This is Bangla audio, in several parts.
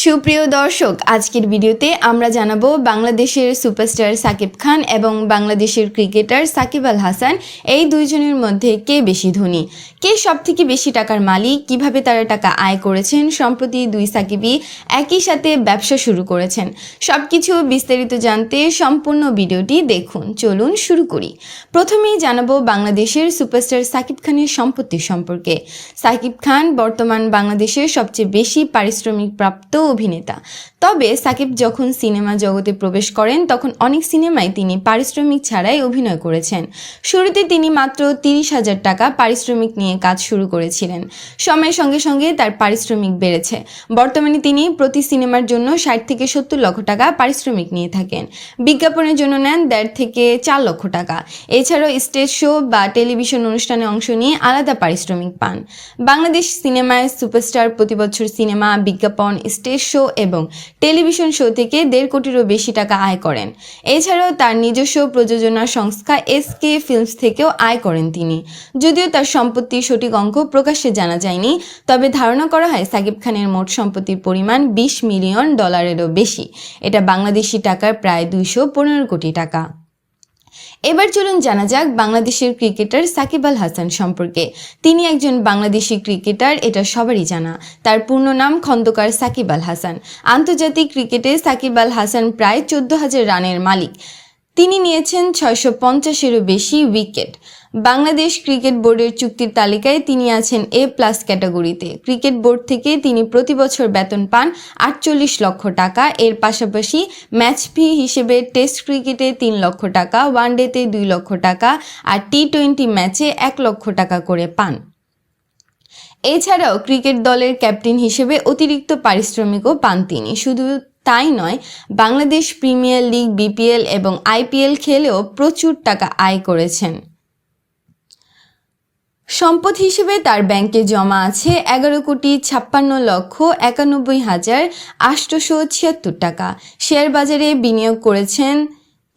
সুপ্রিয় দর্শক, আজকের ভিডিওতে আমরা জানাব বাংলাদেশের সুপারস্টার সাকিব খান এবং বাংলাদেশের ক্রিকেটার সাকিব আল হাসান এই দুইজনের মধ্যে কে বেশি ধনী? কে সব থেকে বেশি টাকার মালিক? কীভাবে তারা টাকা আয় করেছেন? সম্প্রতি দুই সাকিবই একই সাথে ব্যবসা শুরু করেছেন। সব কিছু বিস্তারিত জানতে সম্পূর্ণ ভিডিওটি দেখুন। চলুন শুরু করি। প্রথমেই জানাব বাংলাদেশের সুপারস্টার সাকিব খানের সম্পত্তি সম্পর্কে। সাকিব খান বর্তমান বাংলাদেশের সবচেয়ে বেশি পারিশ্রমিক প্রাপ্ত অভিনেতা। তবে সাকিব যখন সিনেমা জগতে প্রবেশ করেন, তখন অনেক সিনেমায় তিনি পারিশ্রমিক ছাড়াই অভিনয় করেছেন। শুরুতে তিনি মাত্র তিরিশ হাজার টাকা পারিশ্রমিক নিয়ে কাজ শুরু করেছিলেন। সময়ের সঙ্গে সঙ্গে তার পারিশ্রমিক বেড়েছে। বর্তমানে তিনি প্রতি সিনেমার জন্য ষাট থেকে সত্তর লক্ষ টাকা পারিশ্রমিক নিয়ে থাকেন। বিজ্ঞাপনের জন্য নেন দেড় থেকে চার লক্ষ টাকা। এছাড়াও স্টেজ শো বা টেলিভিশন অনুষ্ঠানে অংশ নিয়ে আলাদা পারিশ্রমিক পান। বাংলাদেশ সিনেমায় সুপারস্টার প্রতি বছর সিনেমা, বিজ্ঞাপন, স্টেজ শো এবং টেলিভিশন শো থেকে দেড় কোটিরও বেশি টাকা আয় করেন। এছাড়াও তার নিজস্ব প্রযোজনা সংস্থা এস কে ফিল্মস থেকেও আয় করেন তিনি। যদিও তার সম্পত্তির সঠিক অঙ্ক প্রকাশ্যে জানা যায়নি, তবে ধারণা করা হয় সাকিব খানের মোট সম্পত্তির পরিমাণ বিশ মিলিয়ন ডলারেরও বেশি। এটা বাংলাদেশি টাকার প্রায় দুইশো পনেরো কোটি টাকা। এবার চলুন জানা যাক বাংলাদেশের ক্রিকেটার সাকিব আল হাসান সম্পর্কে। তিনি একজন বাংলাদেশি ক্রিকেটার, এটা সবারই জানা। তার পূর্ণ নাম খন্দকার সাকিব আল হাসান। আন্তর্জাতিক ক্রিকেটে সাকিব আল হাসান প্রায় চোদ্দ হাজার রানের মালিক। তিনি নিয়েছেন ছয়শো পঞ্চাশেরও বেশি উইকেট। বাংলাদেশ ক্রিকেট বোর্ডের চুক্তির তালিকায় তিনি আছেন এ প্লাস ক্যাটাগরিতে। ক্রিকেট বোর্ড থেকে তিনি প্রতি বছর বেতন পান আটচল্লিশ লক্ষ টাকা। এর পাশাপাশি ম্যাচ ফি হিসেবে টেস্ট ক্রিকেটে তিন লক্ষ টাকা ওয়ান ওয়ানডেতে দুই লক্ষ টাকা আর টি টোয়েন্টি ম্যাচে এক লক্ষ টাকা করে পান। এছাড়াও ক্রিকেট দলের ক্যাপ্টেন হিসেবে অতিরিক্ত পারিশ্রমিকও পান তিনি। শুধু তাই নয়, Bangladesh premier league, B P L এবং আইপিএল খেলেও প্রচুর টাকা আয় করেছেন। সম্পদ হিসেবে তার ব্যাংকে জমা আছে এগারো কোটি ছাপ্পান্ন লক্ষ একানব্বই হাজার আটশোশো ছিয়াত্তর টাকা। শেয়ার বাজারে বিনিয়োগ করেছেন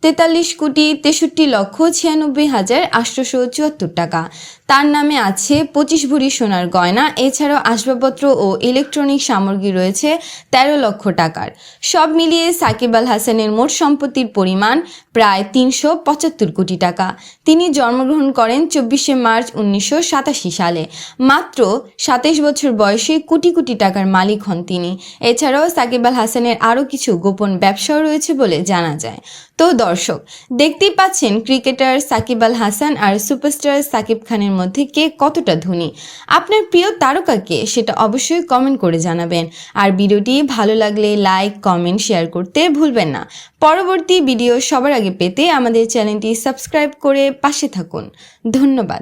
তেতাল্লিশ কোটি তেষট্টি লক্ষ ছিয়ানব্বই হাজার আটশোশো চুয়াত্তর টাকা। তার নামে আছে পঁচিশ ভরি সোনার গয়না, এছাড়াও আসবাবপত্র ও ইলেকট্রনিক সামগ্রী রয়েছে তেরো লক্ষ টাকার। সব মিলিয়ে সাকিব আল হাসানের মোট সম্পত্তির পরিমাণ প্রায় তিনশো পঁচাত্তর কোটি টাকা। তিনি জন্মগ্রহণ করেন চব্বিশে মার্চ উনিশশো সাতাশি সালে। মাত্র সাতাশ বছর বয়সে কোটি কোটি টাকার মালিক হন তিনি। এছাড়াও সাকিব আল হাসানের আরও কিছু গোপন ব্যবসাও রয়েছে বলে জানা যায়। তো দর্শক। দেখতেই পাচ্ছেন ক্রিকেটার সাকিব আল হাসান আর সুপারস্টার সাকিব খানের মধ্যে কে কতটা ধনী। আপনার প্রিয় তারকা কে সেটা অবশ্যই কমেন্ট করে জানাবেন। আর ভিডিওটি ভালো লাগলে লাইক কমেন্ট শেয়ার করতে ভুলবেন না। পরবর্তী ভিডিও সবার আগে পেতে আমাদের চ্যানেলটি সাবস্ক্রাইব করে পাশে থাকুন। ধন্যবাদ।